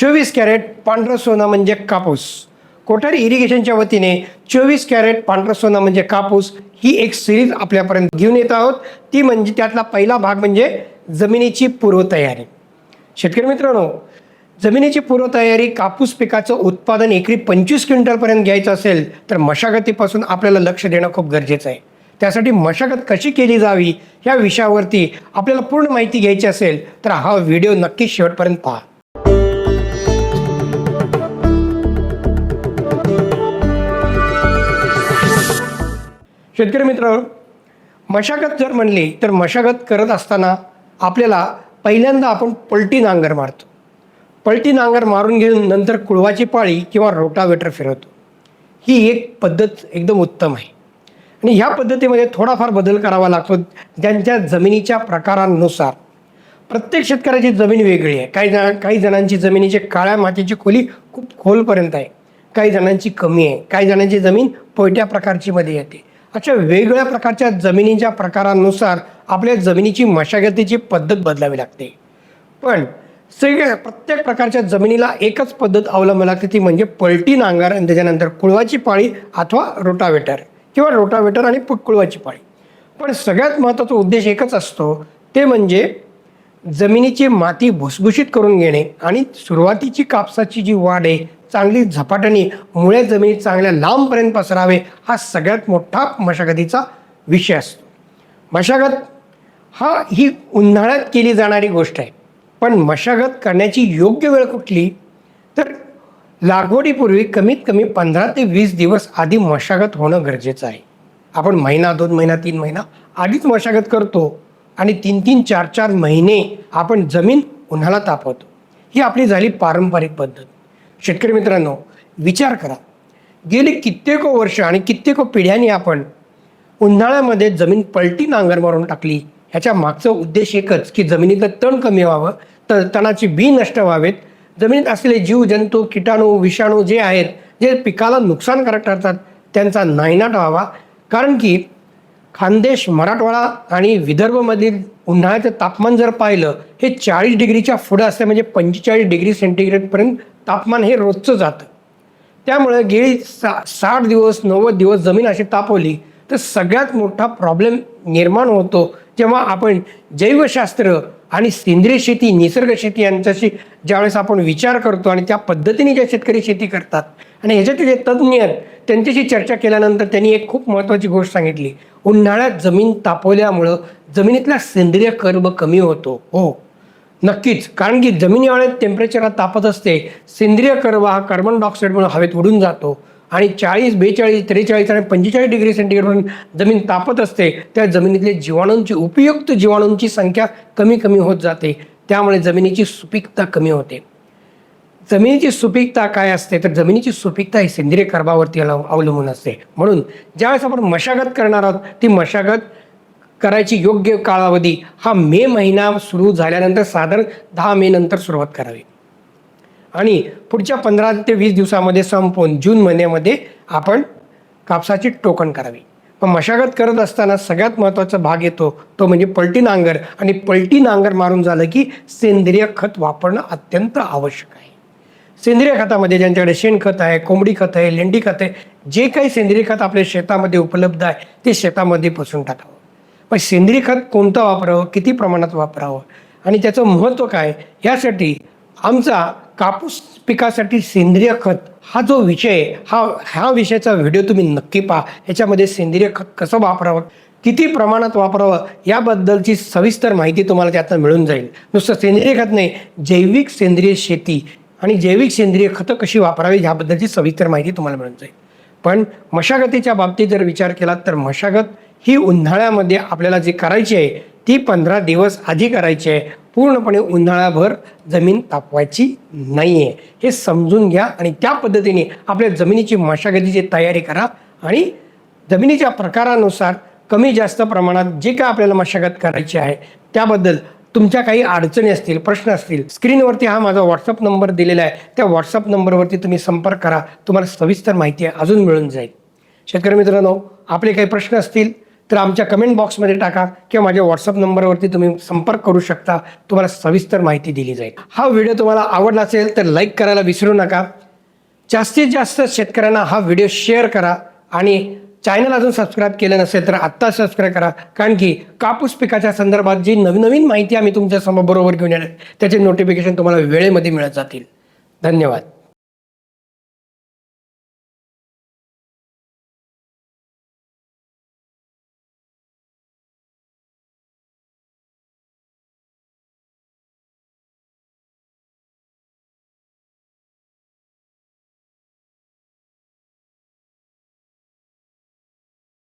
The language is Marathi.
चोवीस कॅरेट पांढरं सोनं म्हणजे कापूस. कोठारी इरिगेशनच्या वतीने चोवीस कॅरेट पांढरं सोनं म्हणजे कापूस ही एक सिरीज आपल्यापर्यंत घेऊन येत आहोत. ती म्हणजे त्यातला पहिला भाग म्हणजे जमिनीची पूर्वतयारी. शेतकरी मित्रांनो जमिनीची पूर्वतयारी कापूस पिकाचं उत्पादन एकरी पंचवीस क्विंटलपर्यंत घ्यायचं असेल तर मशागतीपासून आपल्याला लक्ष देणं खूप गरजेचं आहे. त्यासाठी मशागत कशी केली जावी या विषयावरती आपल्याला पूर्ण माहिती घ्यायची असेल तर हा व्हिडिओ नक्की शेवटपर्यंत पहा. शेतकरी मित्र मशागत जर म्हणली तर मशागत करत असताना आपल्याला पहिल्यांदा आपण पलटी नांगर मारतो. पलटी नांगर मारून घेऊन नंतर कुळवाची पाळी किंवा रोटावेटर फिरवतो. ही एक पद्धत एकदम उत्तम आहे. आणि ह्या पद्धतीमध्ये थोडाफार बदल करावा लागतो. ज्यांच्या जमिनीच्या प्रकारानुसार. प्रत्येक शेतकऱ्याची जमीन वेगळी आहे. काही जण काही जणांची जमिनीची काळ्या मातीची खोली खूप खोलपर्यंत आहे. काही जणांची कमी आहे. काही जणांची जमीन पोयट्या प्रकारची मध्ये येते. अशा वेगवेगळ्या प्रकारच्या जमिनीच्या प्रकारानुसार आपल्या जमिनीची मशागतीची पद्धत बदलावी लागते. पण सगळ्या प्रत्येक प्रकारच्या जमिनीला एकच पद्धत अवलंबावी लागते ती म्हणजे पलटी नांगर आणि त्याच्यानंतर कुळवाची पाळी अथवा रोटावेटर किंवा रोटावेटर आणि कुळवाची पाळी. पण सगळ्यात महत्त्वाचा उद्देश एकच असतो ते म्हणजे जमिनीची माती भुसभुशीत करून घेणे आणि सुरुवातीची कापसाची जी वाढ आहे चांगली झपाट्याने मुळे जमिनीत चांगल्या लांबपर्यंत पसरावे हा सगळ्यात मोठा मशागतीचा विषय असतो. मशागत हा ही उन्हाळ्यात केली जाणारी गोष्ट आहे. पण मशागत करण्याची योग्य वेळ कुठली? तर लागवडीपूर्वी कमीत कमी पंधरा ते वीस दिवस आधी मशागत होणं गरजेचं आहे. आपण महिना दोन महिना तीन महिना आधीच मशागत करतो. आणि तीन तीन चार चार महिने आपण जमीन उन्हाला तापवतो. ही आपली झाली पारंपरिक पद्धत. शेतकरी मित्रांनो विचार करा. गेली कित्येको वर्ष आणि कित्येको पिढ्यांनी आपण उन्हाळ्यामध्ये जमीन पलटी नांगर मारून टाकली. ह्याच्या मागचा उद्देश एकच की जमिनीतलं तण कमी व्हावं. तर तणाची बी नष्ट व्हावेत. जमिनीत असलेले जीव जंतू किटाणू विषाणू जे आहेत जे पिकाला नुकसानकारक ठरतात त्यांचा नायनाट व्हावा. कारण की खानदेश मराठवाडा आणि विदर्भमधील उन्हाळ्याचं तापमान जर पाहिलं हे चाळीस डिग्रीच्या पुढं असते म्हणजे पंचेचाळीस डिग्री सेंटीग्रेडपर्यंत तापमान हे रोजचं जातं. त्यामुळे गेली सा साठ दिवस नव्वद दिवस जमीन अशी तापवली तर सगळ्यात मोठा प्रॉब्लेम निर्माण होतो जेव्हा आपण जैवशास्त्र आणि सेंद्रिय शेती निसर्ग शेती यांच्याशी ज्यावेळेस आपण विचार करतो आणि त्या पद्धतीने ज्या शेतकरी शेती करतात. आणि ह्याच्यातील जे तज्ज्ञ आहेत त्यांच्याशी चर्चा केल्यानंतर त्यांनी एक खूप महत्त्वाची गोष्ट सांगितली. उन्हाळ्यात जमीन तापवल्यामुळं जमिनीतला सेंद्रिय कर्ब कमी होतो. हो. नक्कीच. कारण की जमिनीवाळ्यात टेम्परेचर तापत असते सेंद्रिय कर्ब हा कार्बन डायऑक्साईडमुळे हवेत उडून जातो आणि चाळीस बेचाळीस त्रेचाळीस आणि पंचेचाळीस डिग्री सेंटीग्रेडपर्यंत जमीन तापत असते त्या जमिनीतले जीवाणूंची उपयुक्त जीवाणूंची संख्या कमी कमी होत जाते. त्यामुळे जमिनीची सुपीकता कमी होते. जमिनीची सुपीकता काय असते तर जमिनीची सुपीकता ही सेंद्रिय कर्मावरती अवलंबून असते. म्हणून ज्यावेळेस आपण मशागत करणार आहोत ती मशागत करायची योग्य कालावधी हा मे महिना सुरू झाल्यानंतर साधारण दहा मे नंतर सुरुवात करावी. आणि पुढच्या पंधरा ते वीस दिवसामध्ये संपवून जून महिन्यामध्ये आपण कापसाची टोकन करावी. मग मशागत करत असताना सगळ्यात महत्त्वाचा भाग येतो तो म्हणजे पलटी नांगर. आणि पलटी नांगर मारून झालं की सेंद्रिय खत वापरणं अत्यंत आवश्यक आहे. सेंद्रिय खतामध्ये ज्यांच्याकडे शेणखत आहे कोंबडी खत आहे लेंडी खत आहे जे काही सेंद्रिय खत आपल्या शेतामध्ये उपलब्ध आहे ते शेतामध्ये पसून टाकावं. पण सेंद्रिय खत कोणतं वापरावं? किती प्रमाणात वापरावं? आणि त्याचं महत्त्व काय यासाठी आमचा कापूस पिकासाठी सेंद्रिय खत हा जो विषय हा ह्या विषयाचा व्हिडिओ तुम्ही नक्की पहा. याच्यामध्ये सेंद्रिय खत कसं वापरावं? किती प्रमाणात वापरावं? याबद्दलची सविस्तर माहिती तुम्हाला त्यातनं मिळून जाईल. नुसतं सेंद्रिय खत नाही जैविक सेंद्रिय शेती आणि जैविक सेंद्रिय खतं कशी वापरावी ह्याबद्दलची सविस्तर माहिती तुम्हाला मिळून जाईल. पण मशागतीच्या बाबतीत जर विचार केला तर मशागत ही उन्हाळ्यामध्ये आपल्याला जी करायची आहे ती पंधरा दिवस आधी करायची आहे. पूर्णपणे उन्हाळ्याभर जमीन तापवायची नाही आहे हे समजून घ्या आणि त्या पद्धतीने आपल्या जमिनीची मशागतीची तयारी करा आणि जमिनीच्या प्रकारानुसार कमी जास्त प्रमाणात जे काय आपल्याला मशागत करायची आहे त्याबद्दल तुमच्या काही अडचणी असतील प्रश्न असतील स्क्रीनवरती हा माझा व्हॉट्सअप नंबर दिलेला आहे. त्या व्हॉट्सअप नंबरवरती तुम्ही संपर्क करा. तुम्हाला सविस्तर माहिती अजून मिळून जाईल. शेतकरी मित्रांनो आपले काही प्रश्न असतील तर आमच्या कमेंट बॉक्समध्ये टाका किंवा माझ्या व्हॉट्सअप नंबरवरती तुम्ही संपर्क करू शकता. तुम्हाला सविस्तर माहिती दिली जाईल. हा व्हिडिओ तुम्हाला आवडला असेल तर लाईक करायला विसरू नका. जास्तीत जास्त शेतकऱ्यांना हा व्हिडिओ शेअर करा आणि चॅनल अजून सबस्क्राईब केलं नसेल तर आत्ता सबस्क्राईब करा. कारण की कापूस पिकाच्या संदर्भात जी नवीन नवीन माहिती आम्ही तुमच्यासमोर बरोबर घेऊन येणार त्याचे नोटिफिकेशन तुम्हाला वेळेमध्ये मिळत जातील. धन्यवाद.